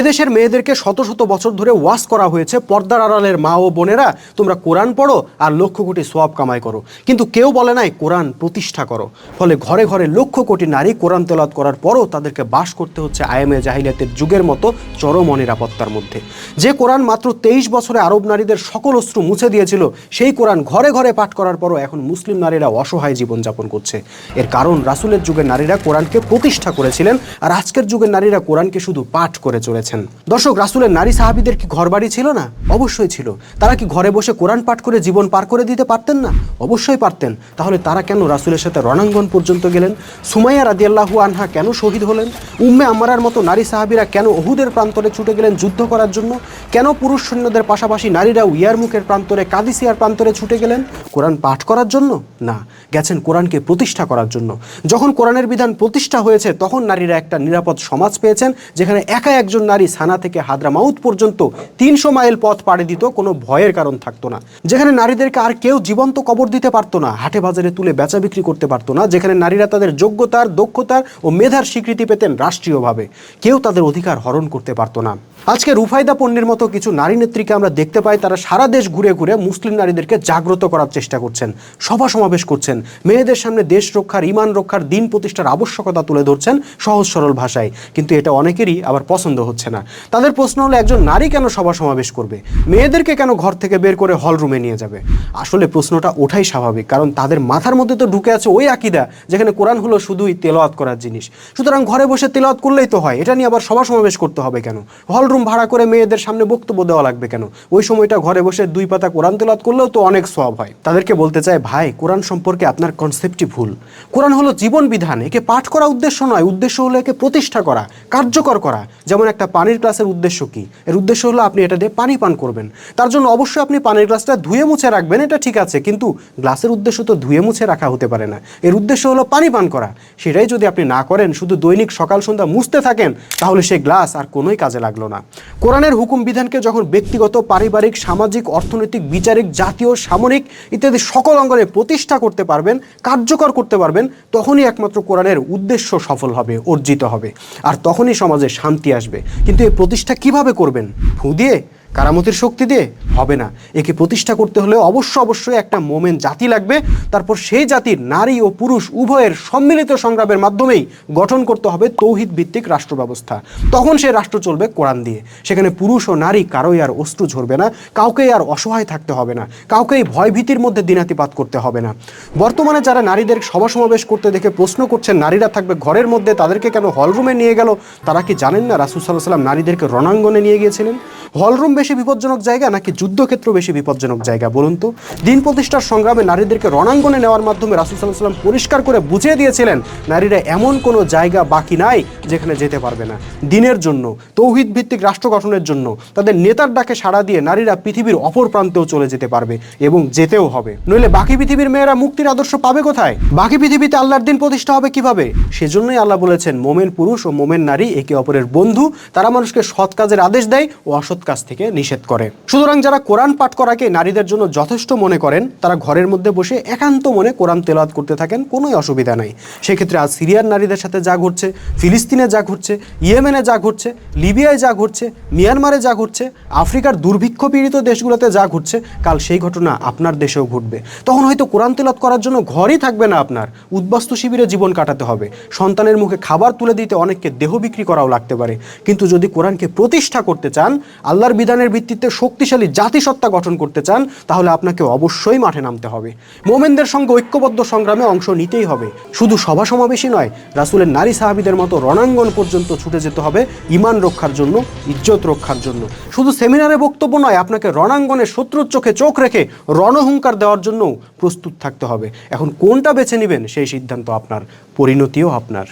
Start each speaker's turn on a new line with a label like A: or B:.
A: এদেশের মেয়েদেরকে শত শত বছর ধরে ওয়াস করা হয়েছে, পর্দার আড়ালের মা ও বোনেরা। তোমরা কোরআন পড়ো আর লক্ষ কোটি সোয়াব কামাই করো। কিন্তু কেউ বলে নাই, কোরআন প্রতিষ্ঠা করো। ফলে ঘরে ঘরে লক্ষ কোটি নারী কোরআন তেলাত করার পরও তাদেরকে বাস করতে হচ্ছে আইএমএ জাহিলিয়াতের যুগের মতো চরম অনিরাপত্তার মধ্যে। যে কোরআন মাত্র তেইশ বছরে আরব নারীদের সকল অস্ত্র মুছে দিয়েছিল, সেই কোরআন ঘরে ঘরে পাঠ করার পরও এখন মুসলিম নারীরা অসহায় জীবনযাপন করছে। এর কারণ, রাসুলের যুগের নারীরা কোরআনকে প্রতিষ্ঠা করেছিলেন আর আজকের যুগের নারীরা কোরআনকে শুধু পাঠ করে চলেছেন দর্শক, রাসুলের নারী সাহাবিদের কি ঘর বাড়ি ছিল না? অবশ্যই ছিল। তারা কি ঘরে বসে কোরআন পাঠ করে জীবন পার করে দিতে পারতেন না? অবশ্যই পারতেন। তাহলে তারা কেন রাসুলের সাথে রণাঙ্গন পর্যন্ত গেলেন? সুমাইয়া রাদিয়াল্লাহু আনহা কেন শহীদ হলেন? উম্মে আম্মারার মতো নারী সাহাবিরা কেন অহুদের প্রান্তরে ছুটে গেলেন যুদ্ধ করার জন্য? কেন পুরুষ সৈন্যদের পাশাপাশি নারীরাও ইয়ারমুখের প্রান্তরে, কাদিসিয়ার প্রান্তরে ছুটে গেলেন? কোরআন পাঠ করার জন্য? না, গেছেন কোরআনকে প্রতিষ্ঠা করার জন্য। যখন কোরআনের বিধান প্রতিষ্ঠা হয়েছে, তখন নারীরা একটা নিরাপদ সমাজ পেয়েছেন, যেখানে একা একজন নারী সানা থেকে হাদ্রামাউত পর্যন্ত তিনশো মাইল পথ পাড়ি দিত, কোনো ভয়ের কারণ থাকতো না। যেখানে নারীদেরকে আর কেউ জীবন্ত কবর দিতে পারতো না, হাটে বাজারে তুলে বেচা বিক্রি করতে পারতো না, যেখানে নারীরা তাদের যোগ্যতার, দক্ষতার ও মেধার স্বীকৃতি পেতেন রাষ্ট্রীয়ভাবে। কেউ তাদের অধিকার হরণ করতে পারতো না। আজকে রুফাইদা পণ্যের মতো কিছু নারী নেত্রীকে আমরা দেখতে পাই, তারা সারা দেশ ঘুরে ঘুরে মুসলিম নারীদেরকে জাগ্রত করার চেষ্টা করছেন। সভা সমাবেশ করছেন। মেয়েদের সামনে দেশ রক্ষার ইমান রক্ষার, দিন প্রতিষ্ঠার আবশ্যকতা তুলে ধরছেন সহজ সরল ভাষায়। কিন্তু এটা অনেকেরই আবার পছন্দ হচ্ছে না। তাদের প্রশ্ন হলো, একজন নারী কেন সভা সমাবেশ করবে? মেয়েদেরকে কেন ঘর থেকে বের করে হল রুমে নিয়ে যাবে? আসলে প্রশ্নটা ওঠাই স্বাভাবিক, কারণ তাদের মাথার মধ্যে তো ঢুকে আছে ওই আকিদা, যেখানে কোরআন হলো শুধুই তেলাওয়াত করার জিনিস। সুতরাং ঘরে বসে তেলাওয়াত করলেই তো হয়, এটা নিয়ে আবার সভা সমাবেশ করতে হবে কেন? হল রুম ভাড়া করে মেয়েদের সামনে বক্তব্য দেওয়া লাগবে কেন? ওই সময়টা ঘরে বসে দুই পাতা কোরআন তেলাওয়াত করলেও তো অনেক সব হয়। তাদেরকে বলতে চাই, ভাই, কোরআন সম্পর্কে আপনার কনসেপ্টই ভুল। কোরআন হলো জীবন বিধান, একে পাঠ করা উদ্দেশ্য নয়, উদ্দেশ্য হলো একে প্রতিষ্ঠা করা, কার্যকর করা। যেমন একটা পানির গ্লাসের উদ্দেশ্য কি? এর উদ্দেশ্য হলো আপনি এটা দিয়ে পানি পান করবেন। তার জন্য অবশ্যই আপনি পানির গ্লাসটা ধুয়ে মুছে রাখবেন, এটা ঠিক আছে। কিন্তু গ্লাসের উদ্দেশ্য তো ধুয়ে মুছে রাখা হতে পারে না। এর উদ্দেশ্য হলো পানি পান করা। সেটাই যদি আপনি না করেন, শুধু দৈনিক সকাল সন্ধ্যা মুছতে থাকেন, তাহলে সেই গ্লাস আর কোনোই কাজে লাগল না। কোরআনের হুকুম বিধানকে যখন ব্যক্তিগত, পারিবারিক, সামাজিক, অর্থনৈতিক, বিচারিক, জাতীয়, সামরিক ইত্যাদি সকল অঙ্গনে প্রতিষ্ঠা করতে পারবেন, কার্যকর করতে পারবেন, তখনই একমাত্র কোরআনের উদ্দেশ্য সফল হবে, অর্জিত হবে। আর তখনই সমাজে শান্তি আসবে। কিন্তু এই প্রতিষ্ঠা কীভাবে করবেন? ফু দিয়ে? কারামতির শক্তি দিয়ে? হবে না। একে প্রতিষ্ঠা করতে হলে অবশ্য অবশ্যই একটা মোমেন জাতি লাগবে। তারপর সেই জাতির নারী ও পুরুষ উভয়ের সম্মিলিত সংগ্রামের মাধ্যমেই গঠন করতে হবে তৌহিদ ভিত্তিক রাষ্ট্র ব্যবস্থা। তখন সে রাষ্ট্র চলবে কোরআন দিয়ে। সেখানে পুরুষ ও নারী কারোই আর অস্ত্র ঝরবে না, কাউকেই আর অসহায় থাকতে হবে না, কাউকেই ভয় ভীতির মধ্যে দিনাতিপাত করতে হবে না। বর্তমানে যারা নারীদের সভা সমাবেশ করতে দেখে প্রশ্ন করছেন, নারীরা থাকবে ঘরের মধ্যে, তাদেরকে কেন হলরুমে নিয়ে গেল? তারা কি জানেন না রাসুল সাল্লাহ সাল্লাম নারীদেরকে রণাঙ্গনে নিয়ে গিয়েছিলেন? হলরুম বেশি বিপজ্জনক জায়গা নাকি যুদ্ধক্ষেত্র বেশি বিপজ্জনক জায়গা, বলুন তো। দিন প্রতিষ্ঠার সংগ্রামে নারীদেরকে রণাঙ্গনে নেওয়ার মাধ্যমে রাসুল সাল্লাম পরিষ্কার করে বুঝিয়ে দিয়েছিলেন, নারীরা এমন কোনো জায়গা বাকি নাই যেখানে যেতে পারবে না। দিনের জন্য তৌহিদ ভিত্তিক রাষ্ট্র গঠনের জন্য তাদের নেতার ডাকে সাড়া দিয়ে নারীরা পৃথিবীর অপর প্রান্তেও চলে যেতে পারবে এবং যেতেও হবে। নইলে বাকি পৃথিবীর মেয়েরা মুক্তির আদর্শ পাবে কোথায়? বাকি পৃথিবীতে আল্লাহর দিন প্রতিষ্ঠা হবে কীভাবে? সেজন্যই আল্লাহ বলেছেন, মোমেন পুরুষ ও মোমেন নারী একে অপরের বন্ধু, তারা মানুষকে সৎ কাজের আদেশ দেয় ও অসৎ কাজ থেকে নিষেধ করে। সুতরাং যারা কোরআন পাঠ করাকে নারীদের জন্য যথেষ্ট মনে করেন, তারা ঘরের মধ্যে বসে একান্ত মনে কোরআন তেলাওয়াত করতে থাকেন, কোনোই অসুবিধা নাই। সেক্ষেত্রে আজ সিরিয়ার নারীদের সাথে যা ঘটছে, ফিলিস্তিনে যা ঘটছে, ইয়েমেনে যা ঘটছে, লিবিয়ায় যা ঘটছে, মিয়ানমারে যা ঘটছে, আফ্রিকার দুর্ভিক্ষ পীড়িত দেশগুলোতে যা ঘটছে, কাল সেই ঘটনা আপনার দেশেও ঘটবে। তখন হয়তো কোরআন তেলাওয়াত করার জন্য ঘরই থাকবে না আপনার। উদ্বাস্তু শিবিরে জীবন কাটাতে হবে। সন্তানের মুখে খাবার তুলে দিতে অনেককে দেহ বিক্রি করাও লাগতে পারে। কিন্তু যদি কোরআনকে প্রতিষ্ঠা করতে চান, আল্লাহর বিধানের ভিত্তিতে শক্তিশালী জাতিসত্তা গঠন করতে চান, তাহলে আপনাকে অবশ্যই মাঠে নামতে হবে। মোমেনদের সঙ্গে ঐক্যবদ্ধ সংগ্রামে অংশ নিতেই হবে। শুধু সভা সমাবেশই নয়, রাসুলের নারী সাহাবিদের মতো রণাঙ্গন পর্যন্ত ছুটে যেতে হবে ইমান রক্ষার জন্য, ইজ্জত রক্ষার জন্য। শুধু সেমিনারে বক্তব্য নয়, আপনাকে রণাঙ্গনে শত্রুর চোখে চোখ রেখে রণহুঙ্কার দেওয়ার জন্য প্রস্তুত থাকতে হবে। এখন কোনটা বেছে নেবেন, সেই সিদ্ধান্ত আপনার, পরিণতিও আপনার।